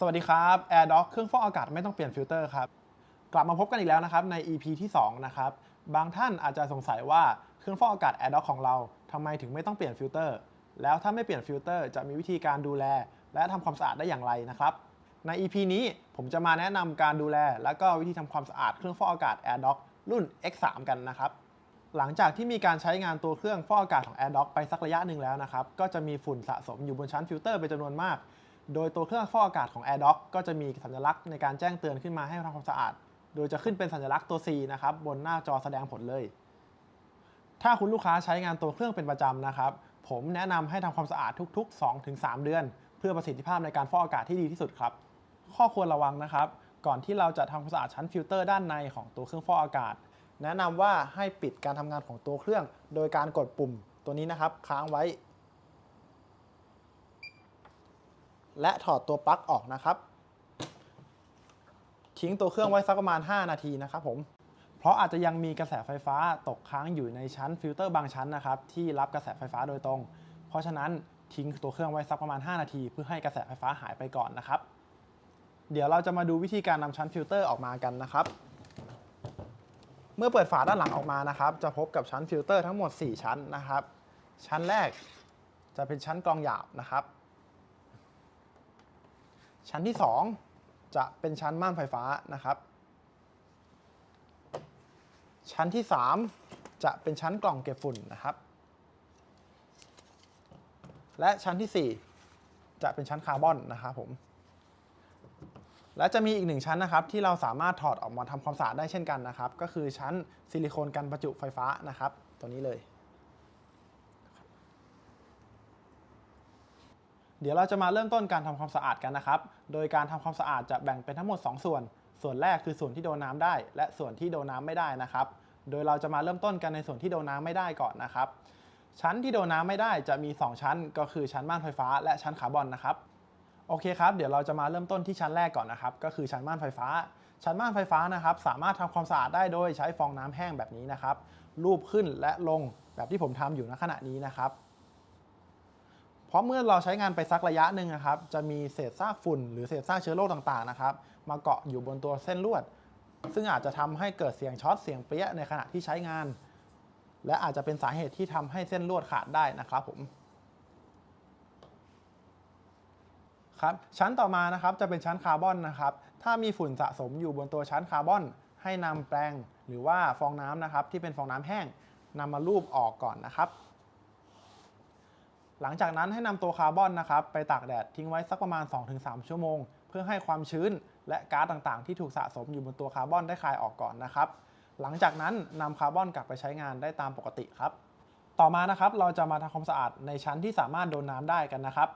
สวัสดีครับ Air Doc เครื่องฟอกอากาศไม่ต้องเปลี่ยนฟิลเตอร์ครับ กลับมาพบกันอีกแล้วนะครับใน EP ที่ 2 นะครับ บางท่านอาจจะสงสัยว่าเครื่องฟอกอากาศ Air Doc ของเราทำไมถึงไม่ต้องเปลี่ยนฟิลเตอร์ แล้วถ้าไม่เปลี่ยนฟิลเตอร์จะมีวิธีการดูแล และทำความสะอาดได้อย่างไรนะครับ ใน EP นี้ผมจะมาแนะนำการดูแล และก็วิธีทำความสะอาดเครื่องฟอกอากาศ Air Doc รุ่น X3 กันนะครับหลังจากที่มีการใช้งานตัวเครื่องฟอกอากาศของ AirDoc ไปสักระยะหนึ่งแล้วนะครับ ก็จะมีฝุ่นสะสมอยู่บนชั้นฟิลเตอร์เป็นจำนวนมาก โดยตัวเครื่องฟอกอากาศของ AirDoc ก็จะมีสัญลักษณ์ในการแจ้งเตือนขึ้นมาให้ทำความสะอาด โดยจะขึ้นเป็นสัญลักษณ์ตัว C นะครับบนหน้าจอแสดงผลเลย ถ้าคุณลูกค้าใช้งานตัวเครื่องเป็นประจำนะครับ ผมแนะนำให้ทำความสะอาดทุก ๆ 2-3 เดือน เพื่อประสิทธิภาพในการฟอกอากาศที่ดีที่สุดครับ ข้อควรระวังนะครับ ก่อนที่เราจะทำความสะอาดชั้นฟิลเตอร์ด้านในของตัวเครื่องฟอกอากาศ แนะนำว่าให้ปิดการทำงานของตัวเครื่อง โดยการกดปุ่มตัวนี้นะครับค้างไว้ และถอดตัวปลั๊กออกนะครับ ทิ้งตัวเครื่องไว้สักประมาณ 5 นาทีนะครับผม เพราะอาจจะยังมีกระแสไฟฟ้าตกค้างอยู่ในชั้นฟิลเตอร์บางชั้นนะครับที่รับกระแสไฟฟ้าโดยตรง เพราะฉะนั้นทิ้งตัวเครื่องไว้สักประมาณ 5 นาที เพื่อให้กระแสไฟฟ้าหายไปก่อนนะครับ เดี๋ยวเราจะมาดูวิธีการนำชั้นฟิลเตอร์ออกมากันนะครับ เมื่อเปิดฝาด้านหลังออกมานะครับ จะพบกับชั้นฟิลเตอร์ทั้งหมด 4 ชั้นนะครับ ชั้นแรกจะเป็นชั้นกรองหยาบนะครับ ชั้นที่ 2 จะเป็นชั้นม่านไฟฟ้านะครับ ชั้นที่ 3 จะเป็นชั้นกล่องเก็บฝุ่นนะครับ และชั้นที่ 4 จะเป็นชั้นคาร์บอนนะครับผมและจะมีอีกหนึ่งชั้นนะครับที่เราสามารถถอดออกมาทำความสะอาดได้เช่นกันนะครับ ก็คือชั้นซิลิโคนกันประจุไฟฟ้านะครับ ตัวนี้เลย เดี๋ยวเราจะมาเริ่มต้นการทำความสะอาดกันนะครับ โดยการทำความสะอาดจะแบ่งเป็นทั้งหมด 2 ส่วน ส่วนแรกคือส่วนที่โดนน้าได้ และส่วนที่โดนน้าไม่ได้นะครับ โดยเราจะมาเริ่มต้นกันในส่วนที่โดนน้าไม่ได้ก่อนนะครับ ชั้นที่โดนน้าไม่ได้จะมี 2 ชั้น ก็คือชั้นม่านไฟฟ้า และชั้นคาร์บอนนะครับ โอเคครับ เดี๋ยวเราจะมาเริ่มต้นที่ชั้นแรกก่อนนะครับ ก็คือชั้นม่านไฟฟ้า ชั้นม่านไฟฟ้านะครับ สามารถทำความสะอาดได้โดยใช้ฟองน้ำแห้งแบบนี้นะครับ ลูบขึ้นและลงแบบที่ผมทำอยู่ณขณะนี้นะครับ เพราะเมื่อเราใช้งานไปสักระยะหนึ่งนะครับจะมีเศษซากฝุ่นหรือเศษซากเชื้อโรคต่างๆนะครับมาเกาะอยู่บนตัวเส้นลวด ซึ่งอาจจะทำให้เกิดเสียงช็อตเสียงเปี้ยในขณะที่ใช้งาน และอาจจะเป็นสาเหตุที่ทำให้เส้นลวดขาดได้นะครับผมครับชั้นต่อมานะครับจะเป็นชั้นคาร์บอนนะครับถ้ามีฝุ่นสะสมอยู่บนตัวชั้นคาร์บอน ให้นำแปรงหรือว่าฟองน้ำนะครับที่เป็นฟองน้ำแห้งนำมาลูบออกก่อนนะครับ หลังจากนั้นให้นำตัวคาร์บอนนะครับไปตากแดดทิ้งไว้สักประมาณ 2-3 ชั่วโมง เพื่อให้ความชื้นและก๊าซต่างๆ ที่ถูกสะสมอยู่บนตัวคาร์บอนได้คายออกก่อนนะครับ หลังจากนั้นนำคาร์บอนกลับไปใช้งานได้ตามปกติครับ ต่อมานะครับเราจะมาทำความสะอาดในชั้นที่สามารถโดนน้ำได้กันนะครับ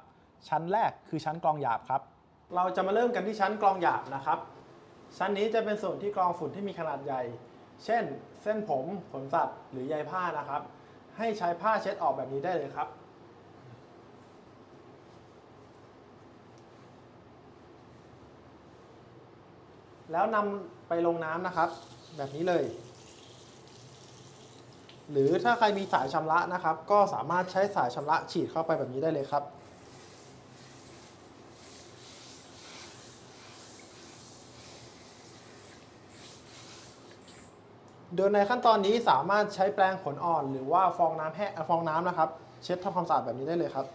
ชั้นแรกคือชั้นกรองหยาบครับ เราจะมาเริ่มกันที่ชั้นกรองหยาบนะครับ ชั้นนี้จะเป็นส่วนที่กรองฝุ่นที่มีขนาดใหญ่ เช่น เส้นผมขนสัตว์ หรือใยผ้านะครับ ให้ใช้ผ้าเช็ดออกแบบนี้ได้เลยครับ แล้วนำไปลงน้ำนะครับ แบบนี้เลย หรือถ้าใครมีสายชำระนะครับ ก็สามารถใช้สายชำระฉีดเข้าไปแบบนี้ได้เลยครับ โดยในขั้นตอนนี้สามารถใช้แปรงขนอ่อน หรือว่าฟองน้ำแห้งฟองน้ำนะครับ เช็ดทำความสะอาดแบบนี้ได้เลยครับ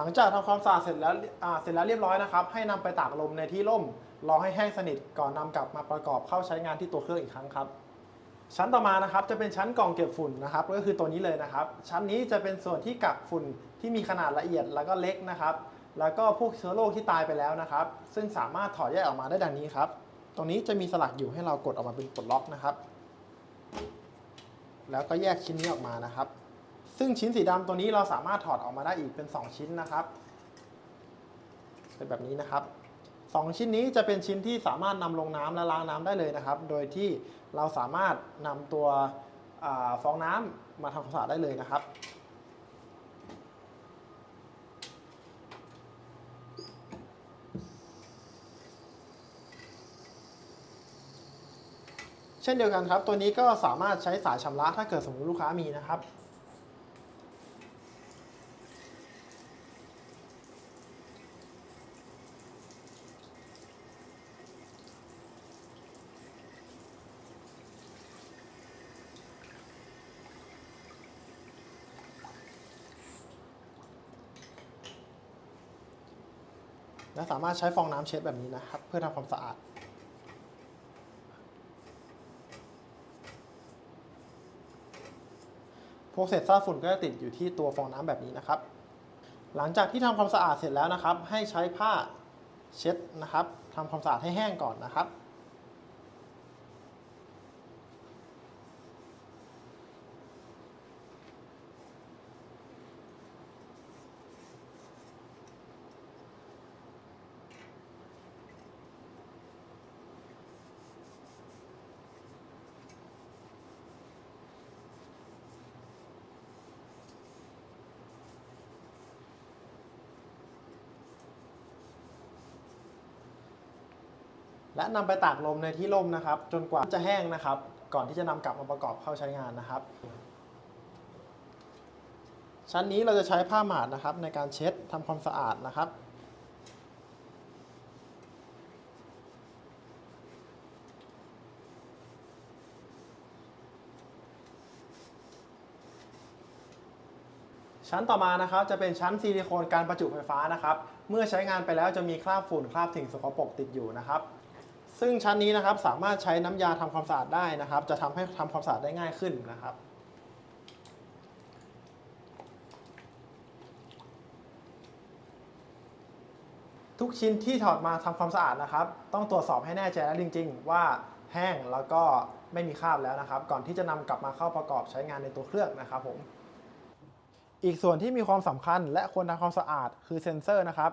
หลังจากทำความสะอาดเสร็จแล้วเสร็จแล้วเรียบร้อยนะครับ ให้นำไปตากลมในที่ร่ม รอให้แห้งสนิทก่อนนำกลับมาประกอบเข้าใช้งานที่ตัวเครื่องอีกครั้งครับ ชั้นต่อมานะครับจะเป็นชั้นกล่องเก็บฝุ่นนะครับ ก็คือตัวนี้เลยนะครับ ชั้นนี้จะเป็นส่วนที่กักฝุ่นที่มีขนาดละเอียดแล้วก็เล็กนะครับ แล้วก็พวกเชื้อโรคที่ตายไปแล้วนะครับ ซึ่งสามารถถอดแยกออกมาได้ดังนี้ครับ ตรงนี้จะมีสลักอยู่ให้เรากดออกมาเป็นปลดล็อกนะครับ แล้วก็แยกชิ้นนี้ออกมานะครับ ซึ่งชิ้นสีดำตัวนี้เราสามารถถอดออกมาได้อีกเป็น 2 ชิ้นนะครับ เป็นแบบนี้นะครับ 2 ชิ้นนี้จะเป็นชิ้นที่สามารถนำลงน้ำและล้างน้ำได้เลยนะครับ โดยที่เราสามารถนำตัวอฟองน้ำมาทำความสะอาดได้เลยนะครับเช่นเดียวกันครับ ตัวนี้ก็สามารถใช้สายชำระถ้าเกิดสมมติลูกค้ามีนะครับ และสามารถใช้ฟองน้ำเช็ดแบบนี้นะครับ เพื่อทำความสะอาด พวกเศษซากฝุ่นก็จะติดอยู่ที่ตัวฟองน้ำแบบนี้นะครับ หลังจากที่ทำความสะอาดเสร็จแล้วนะครับ ให้ใช้ผ้าเช็ดนะครับทำความสะอาดให้แห้งก่อนนะครับ และนำไปตากลมในที่ร่มนะครับ จนกว่าจะแห้งนะครับ ก่อนที่จะนำกลับมาประกอบเข้าใช้งานนะครับ ชั้นนี้เราจะใช้ผ้าหมาดนะครับ ในการเช็ดทำความสะอาดนะครับชั้นต่อมานะครับจะเป็นชั้นซิลิโคนการประจุไฟฟ้านะครับ เมื่อใช้งานไปแล้วจะมีคราบฝุ่นคราบสิ่งสกปรกติดอยู่นะครับ ซึ่งชั้นนี้นะครับสามารถใช้น้ำยาทำความสะอาดได้นะครับ จะทำให้ทำความสะอาดได้ง่ายขึ้นนะครับ ทุกชิ้นที่ถอดมาทำความสะอาดนะครับ ต้องตรวจสอบให้แน่ใจแล้วจริง ๆ ว่าแห้งแล้วก็ไม่มีคราบแล้วนะครับ ก่อนที่จะนำกลับมาเข้าประกอบใช้งานในตัวเครื่องนะครับผมอีกส่วนที่มีความสำคัญและควรทำความสะอาดคือเซ็นเซอร์นะครับ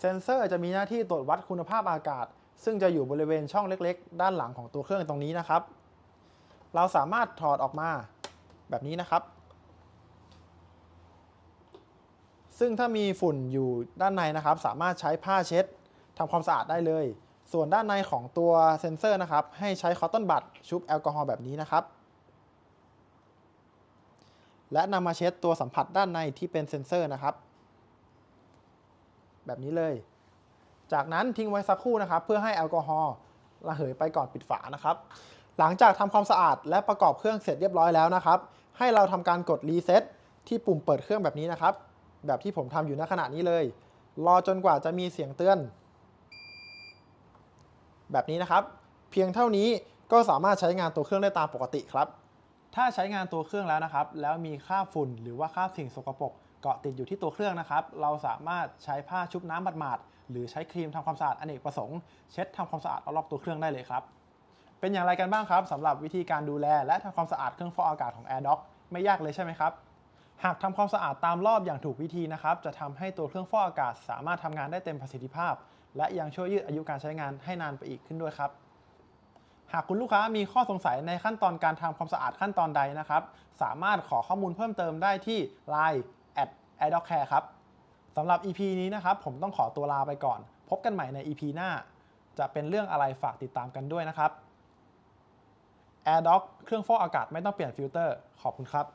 เซ็นเซอร์จะมีหน้าที่ตรวจวัดคุณภาพอากาศ ซึ่งจะอยู่บริเวณช่องเล็กๆ ด้านหลังของตัวเครื่องตรงนี้นะครับ เราสามารถถอดออกมาแบบนี้นะครับ ซึ่งถ้ามีฝุ่นอยู่ด้านในนะครับ สามารถใช้ผ้าเช็ดทำความสะอาดได้เลย ส่วนด้านในของตัวเซ็นเซอร์นะครับ ให้ใช้คอตตอนบัดชุบแอลกอฮอล์แบบนี้นะครับ และนำมาเช็ดตัวสัมผัสด้านในที่เป็นเซ็นเซอร์นะครับ แบบนี้เลย จากนั้นทิ้งไว้สักครู่นะครับ เพื่อให้แอลกอฮอล์ระเหยไปก่อนปิดฝานะครับ หลังจากทำความสะอาดและประกอบเครื่องเสร็จเรียบร้อยแล้วนะครับ ให้เราทำการกดรีเซ็ตที่ปุ่มเปิดเครื่องแบบนี้นะครับ แบบที่ผมทำอยู่ณขณะนี้เลย รอจนกว่าจะมีเสียงเตือน แบบนี้นะครับ เพียงเท่านี้ก็สามารถใช้งานตัวเครื่องได้ตามปกติครับ ถ้าใช้งานตัวเครื่องแล้วนะครับ แล้วมีคราบฝุ่นหรือว่าคราบสิ่งสกปรกเกาะติดอยู่ที่ตัวเครื่องนะครับ เราสามารถใช้ผ้าชุบน้ำหมาดๆ หรือใช้ครีมทำความสะอาดอเนกประสงค์เช็ดทำความสะอาดรอบตัวเครื่องได้เลยครับ เป็นอย่างไรกันบ้างครับสำหรับวิธีการดูแลและทำความสะอาดเครื่องฟอกอากาศของ AirDoc ไม่ยากเลยใช่ไหมครับหากทำความสะอาดตามรอบอย่างถูกวิธีนะครับจะทำให้ตัวเครื่องฟอกอากาศสามารถทำงานได้เต็มประสิทธิภาพ และยังช่วยยืดอายุการใช้งานให้นานไปอีกขึ้นด้วยครับ หากคุณลูกค้ามีข้อสงสัยในขั้นตอนการทำความสะอาดขั้นตอนใดนะครับ สามารถขอข้อมูลเพิ่มเติมได้ที่ Line at a i r d o c care ครับ สำหรับ EP นี้นะครับผมต้องขอตัวลาไปก่อน พบกันใหม่ใน EP หน้า จะเป็นเรื่องอะไรฝากติดตามกันด้วยนะครับ AirDoc เครื่องฟอกอากาศไม่ต้องเปลี่ยนฟิลเตอร์ ขอบคุณครับ